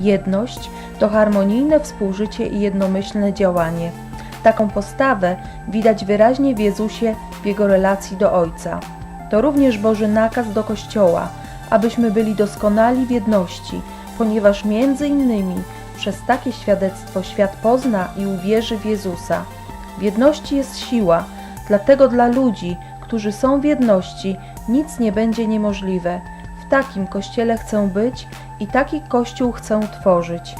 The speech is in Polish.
Jedność to harmonijne współżycie i jednomyślne działanie. Taką postawę widać wyraźnie w Jezusie w jego relacji do Ojca. To również Boży nakaz do Kościoła, abyśmy byli doskonali w jedności, ponieważ między innymi przez takie świadectwo świat pozna i uwierzy w Jezusa. W jedności jest siła, dlatego dla ludzi, którzy są w jedności, nic nie będzie niemożliwe. Takim kościele chcę być i taki kościół chcę tworzyć.